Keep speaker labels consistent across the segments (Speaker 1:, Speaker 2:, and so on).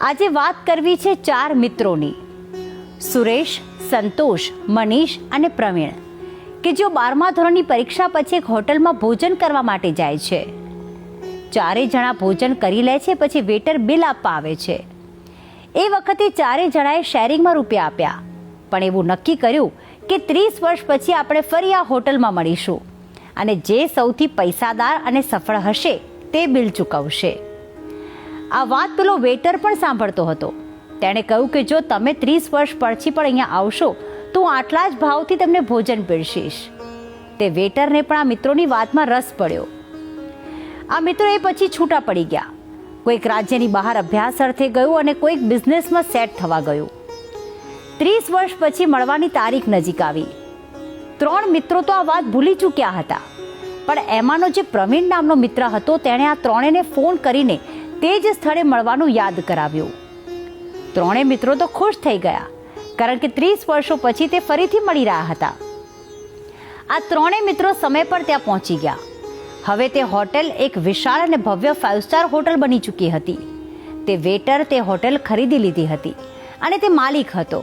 Speaker 1: આજે વાત કરવી છે ચાર મિત્રોની. સુરેશ, સંતોષ, મનીષ અને પ્રવીણ, કે જેઓ બારમા ધોરણની પરીક્ષા પછી એક હોટલમાં ભોજન કરવા માટે જાય છે. ચારેય જણા ભોજન કરી લે છે, પછી વેટર બિલ આપવા આવે છે. એ વખતે ચારેય જણાએ શેરિંગમાં રૂપિયા આપ્યા. પણ એવું નક્કી કર્યું કે ત્રીસ વર્ષ પછી આપણે ફરી આ હોટલમાં મળીશું અને જે સૌથી પૈસાદાર અને સફળ હશે તે બિલ ચૂકવશે. આ વાત પેલો વેટર પણ સાંભળતો હતો. તેણે કહ્યું કે જો તમે ત્રીસ વર્ષ પછી પણ અહીંયા આવશો, તો હું આટલા જ ભાવથી તમને ભોજન પીરસીશ તે વેટરને પણ આ મિત્રોની વાતમાં રસ પડ્યો. આ મિત્રો એ પછી છૂટા પડી ગયા. કોઈક રાજ્યની બહાર અભ્યાસ અર્થે ગયું અને કોઈક બિઝનેસમાં સેટ થવા ગયું. ત્રીસ વર્ષ પછી મળવાની તારીખ નજીક આવી. ત્રણ મિત્રો તો આ વાત ભૂલી ચૂક્યા હતા. પણ એમાંનો જે પ્રવીણ નામનો મિત્ર હતો, તેણે આ ત્રણેયને ફોન કરીને તે જ સ્થળે મળવાનું યાદ કરાવ્યું. ત્રણેય મિત્રો તો ખુશ થઈ ગયા, કારણ કે ત્રીસ વર્ષો પછી તે ફરીથી મળી રહ્યા હતા. આ ત્રણેય મિત્રો સમય પર ત્યાં પહોંચી ગયા. હવે તે હોટેલ એક વિશાળ અને ભવ્ય ફાઇવ સ્ટાર હોટલ બની ચૂકી હતી. તે વેટર, તે હોટેલ ખરીદી લીધી હતી અને તે માલિક હતો.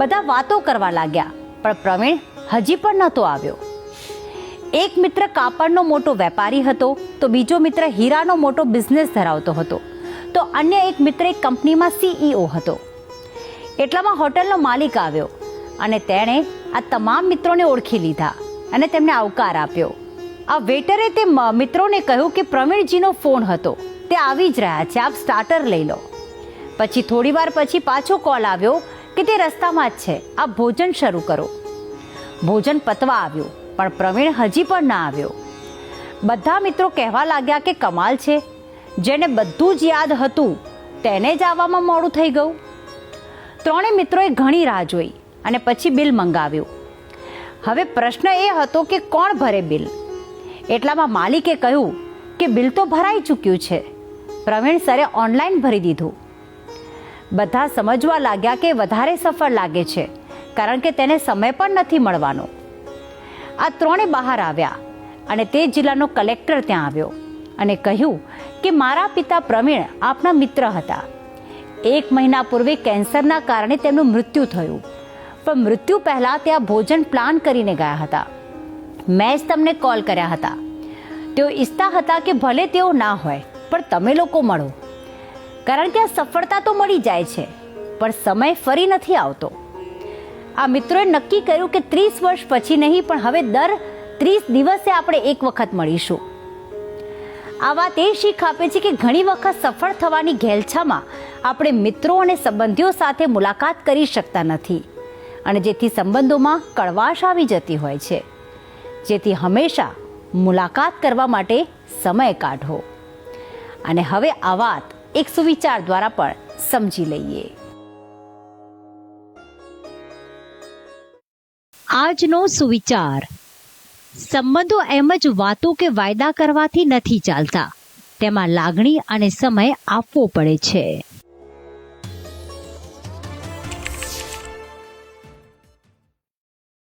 Speaker 1: બધા વાતો કરવા લાગ્યા, પણ પ્રવીણ હજી પણ નહોતો આવ્યો. એક મિત્ર કાપડનો મોટો વેપારી હતો, તો બીજો મિત્ર હીરાનો મોટો બિઝનેસ ધરાવતો હતો. તો અન્ય એક મિત્ર એક કંપનીમાં સીઈઓ હતો. એટલામાં હોટલનો માલિક આવ્યો અને તેણે આ તમામ મિત્રોને ઓળખી લીધા અને તેમને આવકાર આપ્યો. આ વેટરે તે મિત્રોને કહ્યું કે પ્રવીણજીનો ફોન હતો. તે આવી જ રહ્યા છે, આપ સ્ટાર્ટર લઈ લો. પછી થોડી વાર પછી પાછો કોલ આવ્યો કે તે રસ્તામાં જ છે, આપ ભોજન શરૂ કરો. ભોજન પતવા આવ્યું. પણ પ્રવીણ હજી પણ ના આવ્યો. બધા મિત્રો કહેવા લાગ્યા કે કમાલ છે. જેને બધું જ યાદ હતું, તેને જ આવવામાં મોડું થઈ ગયું. ત્રણેય મિત્રોએ ઘણી રાહ જોઈ અને પછી બિલ મંગાવ્યું. હવે પ્રશ્ન એ હતો કે કોણ ભરે બિલ? એટલામાં માલિકે કહ્યું કે બિલ તો ભરાઈ ચૂક્યું છે. પ્રવીણ સરે ઓનલાઈન ભરી દીધું. બધા સમજવા લાગ્યા કે વધારે સફળ લાગે છે, કારણ કે તેને સમય પણ નથી મળવાનો. આ ત્રણે બહાર આવ્યા અને તે જિલ્લાનો કલેક્ટર ત્યાં આવ્યો અને કહ્યું કે મારા પિતા પ્રવીણ આપના મિત્ર હતા. એક મહિના પૂર્વે કેન્સરના કારણે તેમનું મૃત્યુ થયું. પણ મૃત્યુ પહેલાં તે આ ભોજન પ્લાન કરીને ગયા હતા. મેં જ તમને કોલ કર્યા હતા. તેઓ ઈચ્છતા હતા કે ભલે તેઓ ના હોય, પણ તમે લોકો મળો. કારણ કે આ સફળતા તો મળી જાય છે, પણ સમય ફરી નથી આવતો. આ મિત્રોએ નક્કી કર્યું કે ત્રીસ વર્ષ પછી નહીં, પણ હવે દર ત્રીસ દિવસે આપણે એક વખત મળીશું. આ વાત એ શીખ આપે છે કે ઘણી વખત સફળ થવાની ઘેલછામાં આપણે મિત્રો અને સંબંધીઓ સાથે મુલાકાત કરી શકતા નથી અને જેથી સંબંધોમાં કડવાશ આવી જતી હોય છે. જેથી હંમેશા મુલાકાત કરવા માટે સમય કાઢો અને હવે આ વાત એક સુવિચાર દ્વારા પણ સમજી લઈએ. આજનો સુવિચાર. સંબંધો એમ જ વાતો કે વાયદા કરવાથી નથી ચાલતા. તેમાં લાગણી અને સમય આપવો પડે છે.